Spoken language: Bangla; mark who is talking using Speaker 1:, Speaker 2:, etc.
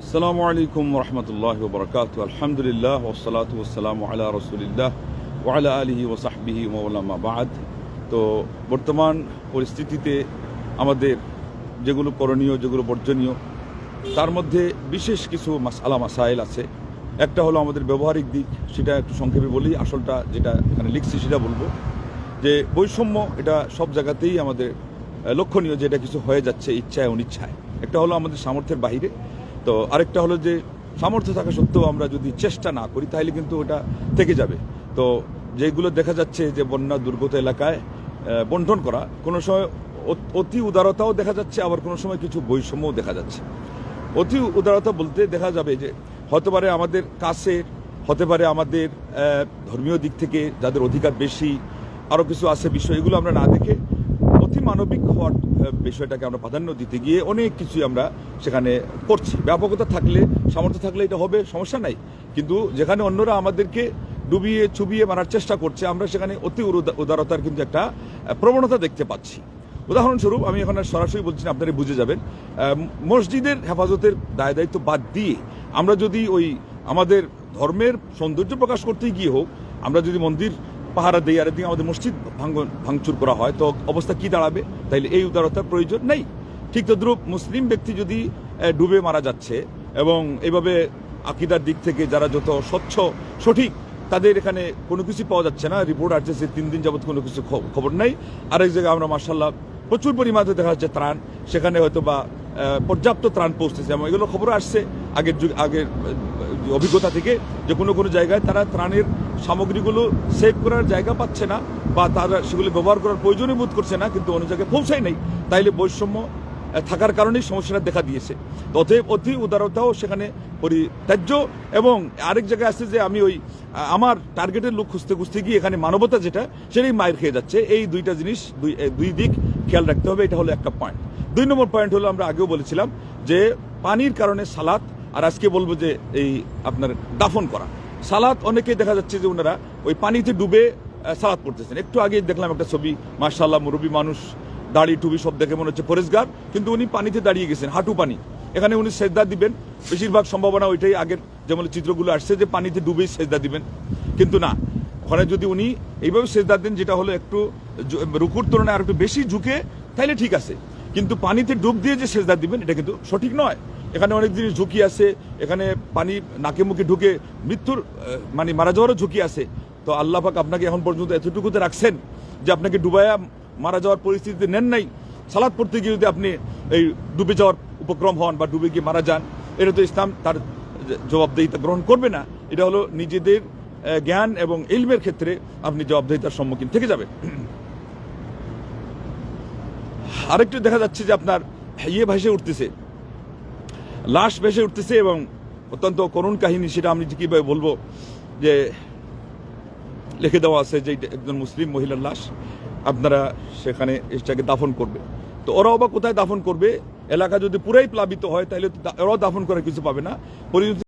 Speaker 1: আসসালামু আলাইকুম রহমতুল্লাহ বরকাত আলহামদুলিল্লাহ ওসালাত ওসালাম আলা রসুলিল্লাহ ওয়ালা আলিহি ওসাহবিহি তো, বর্তমান পরিস্থিতিতে আমাদের যেগুলো করণীয়, যেগুলো বর্জনীয়, তার মধ্যে বিশেষ কিছু মাসালা মাসাইল আছে। একটা হলো আমাদের ব্যবহারিক দিক, সেটা একটু সংক্ষেপে বলি, আসলটা যেটা এখানে লিখছি সেটা বলব। যে বৈষম্য, এটা সব জায়গাতেই আমাদের লক্ষণীয় যে এটা কিছু হয়ে যাচ্ছে ইচ্ছায় অনিচ্ছায়। একটা হলো আমাদের সামর্থ্যের বাইরে তো আরেকটা হলো যে সামর্থ্য থাকা সত্ত্বেও আমরা যদি চেষ্টা না করি, তাহলে কিন্তু ওটা থেকে যাবে। তো যেগুলো দেখা যাচ্ছে যে বন্যা দুর্গত এলাকায় বন্টন করা, কোনো সময় অতি উদারতাও দেখা যাচ্ছে, আবার কোনো সময় কিছু বৈষম্যও দেখা যাচ্ছে। অতি উদারতা বলতে দেখা যাবে যে হতে পারে আমাদের কাছের হতে পারে আমাদের ধর্মীয় দিক থেকে যাদের অধিকার বেশি আরও কিছু আছে বিষয়, এগুলো আমরা না দেখে অতি মানবিক হওয়ার বিষয়টাকে আমরা প্রাধান্য দিতে গিয়ে অনেক কিছু আমরা সেখানে করছি। ব্যাপকতা থাকলে, সামর্থ্য থাকলে এটা হবে, সমস্যা নাই। কিন্তু যেখানে অন্যরা আমাদেরকে ডুবিয়ে, চুবিয়ে মারার চেষ্টা করছে, আমরা সেখানে অতি উদারতার কিন্তু একটা প্রবণতা দেখতে পাচ্ছি। উদাহরণস্বরূপ, আমি এখন সরাসরি বলছি আপনারা বুঝে যাবেন। মসজিদের হেফাজতের দায় দায়িত্ব বাদ দিয়ে আমরা যদি ওই আমাদের ধর্মের সৌন্দর্য প্রকাশ করতে গিয়ে হোক, আমরা যদি মন্দির পাহারা দিই আর এদিকে আমাদের মসজিদ ভাঙ্গন ভাঙচুর করা হয়। তো অবস্থা কি দাঁড়াবে? তাইলে এই উদারতার প্রয়োজন নেই। ঠিক তদ্রুপ মুসলিম ব্যক্তি যদি ডুবে মারা যাচ্ছে এবং এভাবে আকিদার দিক থেকে যারা যত স্বচ্ছ, সঠিক, তাদের এখানে কোনো কিছু পাওয়া যাচ্ছে না। রিপোর্ট আসছে তিন দিন যাবত কোনো কিছু খবর নাই। আরেক জায়গায় আমরা মার্শাল্লাহ প্রচুর পরিমাণে দেখা যাচ্ছে ত্রাণ। সেখানে হয়তো বা পর্যাপ্ত ত্রাণ পৌঁছতেছে এবং এগুলো খবর আসছে। আগের যুগ আগের অভিজ্ঞতা থেকে যে কোনো কোনো জায়গায় তারা ত্রাণের সামগ্রীগুলো সেভ করার জায়গা পাচ্ছে না বা তারা সেগুলো ব্যবহার করার প্রয়োজনীয় বোধ করছে না, কিন্তু অন্য জায়গায় পৌঁছায় নেই। তাইলে বৈষম্য থাকার কারণেই সমস্যাটা দেখা দিয়েছে। অতএব অতি উদারতাও সেখানে পরিত্যাজ্য এবং আরেক জায়গায় আছে যে আমি ওই আমার টার্গেটের লোক খুঁজতে খুঁজতে গিয়ে এখানে মানবতা যেটা, সেটাই মায়ের খেয়ে যাচ্ছে। এই দুইটা জিনিস, দুই দুই দিক খেয়াল রাখতে হবে, এটা হলো একটা পয়েন্ট দুই নম্বর পয়েন্ট হলো আমরা আগেও বলেছিলাম যে পানির কারণে সালাত আর আজকে বলব যে এই আপনার দাফন করা। সালাত অনেকেই দেখা যাচ্ছে যে ওনারা ওই পানিতে ডুবে সালাত করতেছেন একটু আগে দেখলাম একটা ছবি মার্শাল্লাহ মুরব্বী মানুষ, দাড়ি টুবি সব দেখে মনে হচ্ছে পরেশগার কিন্তু উনি পানিতে দাঁড়িয়ে গেছেন, হাঁটু পানি। এখানে উনি সেজদা দিবেন। বেশিরভাগ সম্ভাবনা ওইটাই আগের যেমন চিত্রগুলো আসছে যে পানিতে ডুবেই সেজদা দিবেন। কিন্তু না ওখানে যদি উনি এইভাবে সেজদা দেন, যেটা হলো একটু রুকুর তুলনায় আর একটু বেশি ঝুঁকে, তাইলে ঠিক আছে। কিন্তু পানিতে ডুব দিয়ে যে সেজদা দিবেন, এটা কিন্তু সঠিক নয়। এখানে অনেক জিনিস ঝুঁকি আছে, এখানে পানি নাকে মুখে ঢুকে মৃত্যুর মানে মারা যাওয়ারও ঝুঁকি আছে। তো আল্লাহ পাক আপনাকে এখন পর্যন্ত এতটুকুতে রাখছেন যে আপনাকে ডুবায়া মারা যাওয়ার পরিস্থিতিতে নেন নাই। সালাদ পড়তে গিয়ে যদি আপনি এই ডুবে যাওয়ার উপক্রম হন বা ডুবে গিয়ে মারা যান, এটা তো ইসলাম তার জবাবদেহিতা গ্রহণ করবে না। এটা হলো নিজেদের জ্ঞান এবং ইলমের ক্ষেত্রে আপনি জবাবদেহিতার সম্মুখীন থেকে যাবেন আরেকটু দেখা যাচ্ছে যে আপনার ইয়ে ভেসে উঠতেছে। লাশ ভেসে উঠতেছে এবং অত্যন্ত করুণ কাহিনী সেটা আমি কীভাবে বলব যে লিখে দেওয়া আছে যে একজন মুসলিম মহিলার লাশ। আপনারা সেখানে এটাকে দাফন করবে। তো ওরাও বা কোথায় দাফন করবে? এলাকা যদি পুরাই প্লাবিত হয়, তাহলে ওরাও দাফন করার কিছু পাবে না। পরিণতি